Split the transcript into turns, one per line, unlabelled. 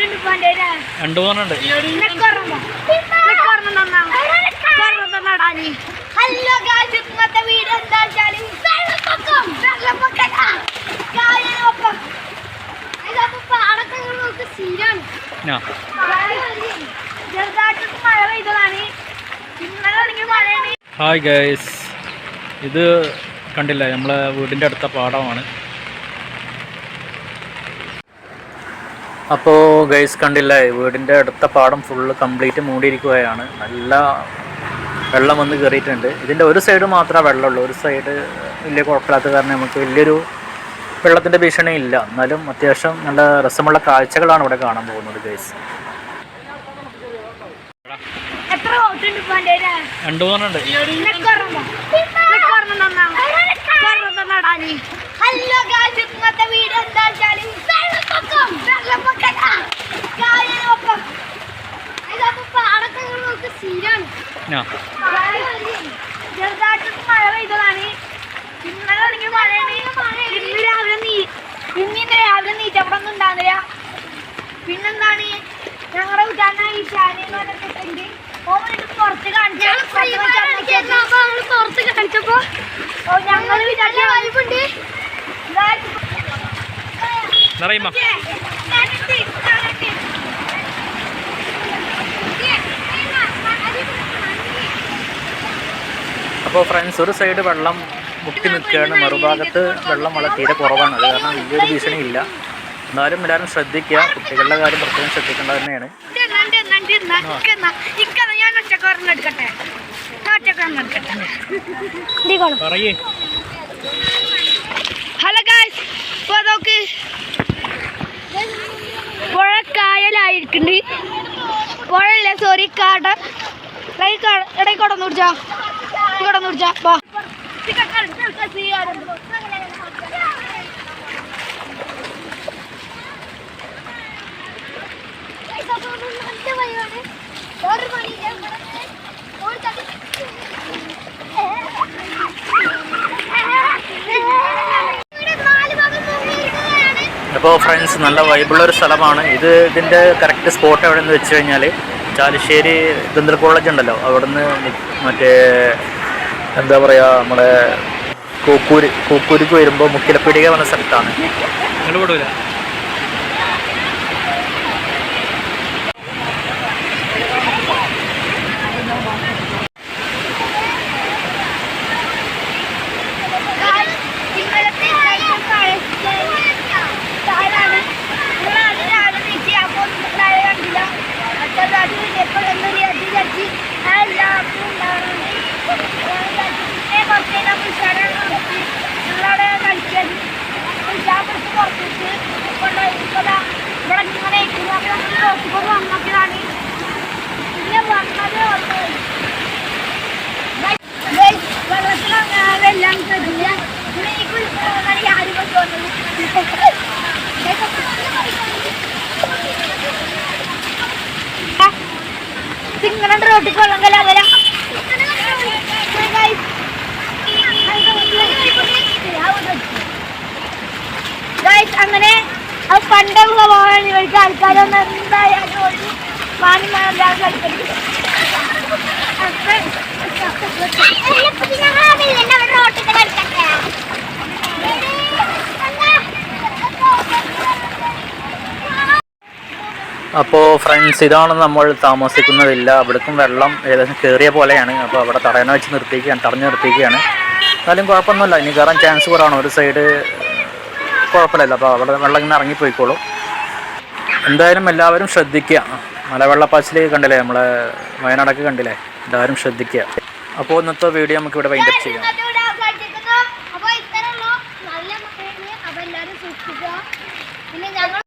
രണ്ടു മൂന്നുണ്ട്
hello guys ഇന്നത്തെ വീഡിയോ എന്താ വെച്ചാൽ വെള്ളപ്പൊക്കം. വെള്ളപ്പൊക്കം. കായലൊപ്പം ഇതപ്പോ പാടൊക്കെ നമുക്ക് സ്ഥിരാണ്.
ആ.
ചെറുതായിട്ട് മഴ പെയ്തതാണ്. ഇന്നലെ തുടങ്ങിയ മഴയാണ്.
ഹായ് ഗൈസ് ഇത് കണ്ടില്ല നമ്മളെ വീടിന്റെ അടുത്ത പാടമാണ്. അപ്പോൾ ഗൈസ് കണ്ടില്ലേ വീടിന്റെ അടുത്ത പാടം ഫുള്ള് കംപ്ലീറ്റ് മൂടിയിരിക്കുകയാണ്. നല്ല വെള്ളം വന്ന് കയറിയിട്ടുണ്ട് ഇതിന്റെ ഒരു സൈഡ് മാത്രമേ വെള്ളമുള്ളൂ. ഒരു സൈഡ് വലിയ കുഴപ്പമില്ലാത്ത കാരണം നമുക്ക് വലിയൊരു വെള്ളത്തിന്റെ ഭീഷണി ഇല്ല. എന്നാലും അത്യാവശ്യം നല്ല രസമുള്ള കാഴ്ചകളാണ് ഇവിടെ കാണാൻ പോകുന്നത് ഗൈസ് രണ്ടു മൂന്നുണ്ട്
ഹലോ ഗായ്സ് ഇന്നത്തെ വീഡിയോ എന്താ വെച്ചാൽ വെള്ളപ്പൊക്കം വെള്ളപ്പൊക്കം കായലൊപ്പം ഇതപ്പോ പാടൊക്കെ നമുക്ക് സ്ഥിരാണ്
ആ
ചെറുതായിട്ട് മഴ പെയ്തതാണ് ഇന്നലെ തുടങ്ങിയ മഴയാണ് ഇന്ന് രാവിലെ നീ ഇന്നിന്ന് രാവിലെ നീച്ചവിടെ ഒന്നും ഉണ്ടാകുന്നില്ല പിന്നെന്താണ്? ഞങ്ങളുടെ പറഞ്ഞിട്ടുണ്ട്. പുറത്ത് കാണിച്ചു പുറത്ത് കാണിച്ചപ്പോ ഞങ്ങൾ
അപ്പോൾ ഫ്രണ്ട്സ് ഒരു സൈഡ് വെള്ളം മുട്ടി നിൽക്കുകയാണ്. മറുഭാഗത്ത് വെള്ളം വളരെ തീരെ കുറവാണ്. അത് കാരണം വലിയൊരു ഭീഷണി ഇല്ല എന്നാലും എല്ലാവരും ശ്രദ്ധിക്കുക. കുട്ടികളുടെ കാര്യം പ്രത്യേകം ശ്രദ്ധിക്കേണ്ടത് തന്നെയാണ്.
ഹലോ ഗായ്സ് ഇപ്പോൾ നോക്ക്. പുഴ കായലായിരിക്കുന്നുണ്ട് പുഴയല്ല? സോറി കാട. ഇടയിൽ കൊടന്നു പിടിച്ചാ. കൊടന്നു വാ
അപ്പോൾ ഫ്രണ്ട്സ് നല്ല വൈബുള്ള ഒരു സ്ഥലമാണ്. ഇത് ഇതിന്റെ കറക്റ്റ് സ്പോട്ട് എവിടെയെന്ന് വെച്ച് കഴിഞ്ഞാൽ ചാലിശ്ശേരി ദന്തൽ കോളേജ് ഉണ്ടല്ലോ. അവിടുന്ന് നിന്ന് മറ്റേ എന്താ പറയുക നമ്മുടെ കൂക്കൂര് കൂക്കൂരിക്ക് വരുമ്പോൾ മുക്കിലപ്പീടിക വന്ന സ്ഥലത്താണ്. നിങ്ങൾ
ഇങ്ങനെ റോട്ടിൽ കൊള്ളം കലാകല അത് പണ്ട് സ്വഭാവമാണ് ഇവർക്ക് ആൾക്കാരൊന്നും എന്തായാലും
അപ്പോൾ ഫ്രണ്ട്സ് ഇതാണ് നമ്മൾ താമസിക്കുന്നതില്ല. അവിടേക്കും വെള്ളം ഏകദേശം കയറിയ പോലെയാണ്. അപ്പോൾ അവിടെ തടയണ വെച്ച് നിർത്തിക്കുകയാണ് തടഞ്ഞു നിർത്തിക്കുകയാണ് എന്നാലും കുഴപ്പമൊന്നുമില്ല. ഇനി കയറാൻ ചാൻസ് കുറവാണ്. ഒരു സൈഡ് കുഴപ്പമില്ല അപ്പോൾ അവിടെ വെള്ളം ഇങ്ങനെ ഇറങ്ങിപ്പോയിക്കോളും എന്തായാലും എല്ലാവരും ശ്രദ്ധിക്കുക. മലവെള്ളപ്പാച്ചിൽ കണ്ടില്ലേ? നമ്മളെ വയനാടൊക്കെ കണ്ടില്ലേ? എല്ലാവരും ശ്രദ്ധിക്കുക. അപ്പോൾ ഇന്നത്തെ വീഡിയോ നമുക്ക് ഇവിടെ വൈൻഡപ്പ് ചെയ്യാം.
പിന്നെ ഞങ്ങൾ